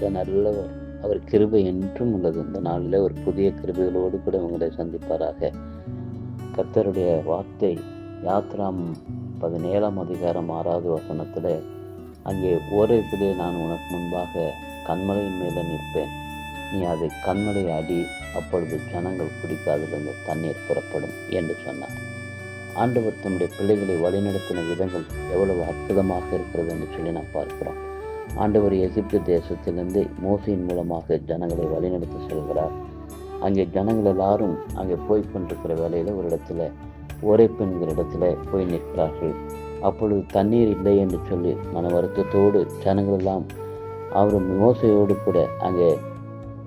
கத்த நல்லவர் அவர் கிருபை என்றும் உள்ளது. இந்த நாளில் ஒரு புதிய கிருபைகளோடு கூட உங்களை சந்திப்பாராக. கத்தருடைய வார்த்தை யாத்ராம் பதினேழாம் அதிகாரம் ஆறாவது வசனத்தில் அங்கே ஓரத்திலே நான் உனக்கு முன்பாக கண்மலையின் மேலே நிற்பேன். நீ அதை கண்மலை அடி அப்பொழுது ஜனங்கள் குடிக்காதிலிருந்து தண்ணீர் புறப்படும் என்று சொன்னார். ஆண்டவர் தம்முடைய பிள்ளைகளை வழிநடத்தின விதங்கள் எவ்வளவு அற்புதமாக இருக்கிறது என்று சொல்லி நாம் பார்க்கிறோம். ஆண்டவர் எகிப்து தேசத்திலிருந்து மோசையின் மூலமாக ஜனங்களை வழிநடத்தி செல்கிறார். அங்கே ஜனங்கள் எல்லாரும் அங்கே போய் கொண்டிருக்கிற வேலையில் ஒரு இடத்துல உரைப்பு என்கிற இடத்துல போய் நிற்கிறார்கள். அப்பொழுது தண்ணீர் இல்லை என்று சொல்லி மன வருத்தத்தோடு ஜனங்கள் எல்லாம் அவர் மோசையோடு கூட அங்கே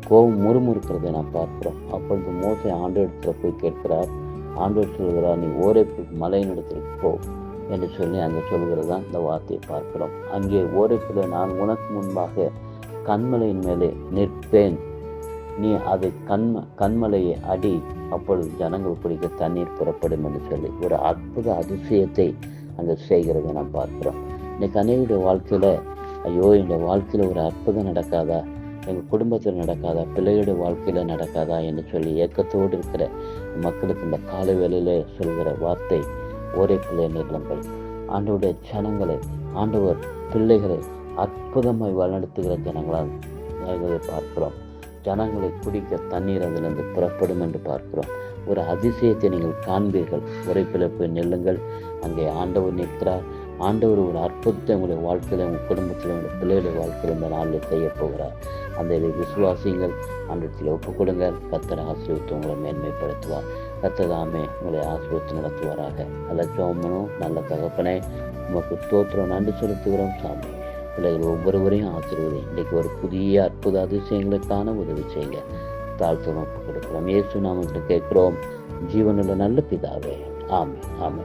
கோபம் முறுமுறுக்கிறதை நாம் பார்க்கிறோம். அப்பொழுது மோசை ஆண்டு இடத்துல போய் கேட்கிறார் ஆண்டு சொல்கிறார் நீ ஓரைப்பு மலையின் இடத்திற்கு போ. என்று சொல்லி அங்கே சொல்கிறது தான் இந்த வார்த்தையை பார்க்கிறோம். அங்கே ஓரத்தில் நான் உனக்கு முன்பாக கண்மலையின் மேலே நிற்பேன். நீ அதை கண்ம கண்மலையை அடி அப்பொழுது ஜனங்கள் குடிக்க தண்ணீர் புறப்படும் என்று சொல்லி ஒரு அற்புத அதிசயத்தை அங்கே செய்கிறத நாம் பார்க்கிறோம். இன்னைக்கு அநேகருடைய வாழ்க்கையில் ஐயோ இந்த வாழ்க்கையில் ஒரு அற்புதம் நடக்காதா? எங்கள் குடும்பத்தில் நடக்காதா? பிள்ளைகளுடைய வாழ்க்கையில் நடக்காதா? என்று சொல்லி ஏக்கத்தோடு இருக்கிற மக்களுக்கு இந்த காலை வேலையில் சொல்கிற வார்த்தை ஒரே பிள்ளை நிறுவனங்கள் ஆண்டவருடைய ஜனங்களை ஆண்டவர் பிள்ளைகளை அற்புதமாய் வழிநடத்துகிற ஜனங்களால் அதை பார்க்கிறோம். ஜனங்களை குடிக்க தண்ணீர் அதிலிருந்து புறப்படும் என்று பார்க்கிறோம். ஒரு அதிசயத்தை நீங்கள் காண்பீர்கள். ஒரே பிழைப்பு நெல்லுங்கள். அங்கே ஆண்டவர் நிற்கிறார். ஆண்டவர் ஒரு அற்புதத்தை உங்களுடைய வாழ்க்கையில் உங்கள் குடும்பத்தில் உங்கள் பிள்ளைகளுடைய வாழ்க்கையில் இந்த நாளில் செய்ய போகிறார். அந்த இதை விசுவாசிங்கள் ஆண்டத்தில் ஒப்புக் கத்தரை ஆசிரியத்து உங்களை மேன்மைப்படுத்துவார். கத்ததாமே உங்களை ஆசிரியத்து நடத்துவாராக. நல்ல நல்ல தகப்பனே உமக்கு தோற்றம் நன்றி செலுத்துகிறோம் சாமி. பிள்ளைகள் ஒவ்வொருவரையும் ஆசிர்வதி. இன்றைக்கு ஒரு புதிய அற்புத அதிசயங்களுக்கான உதவி செய்யுங்க. தாழ்த்து ஒப்பு கொடுக்கிறோம் இயேசு நாம் கேட்கிறோம். ஜீவனுள்ள நல்ல பிதாவே. ஆமே ஆமே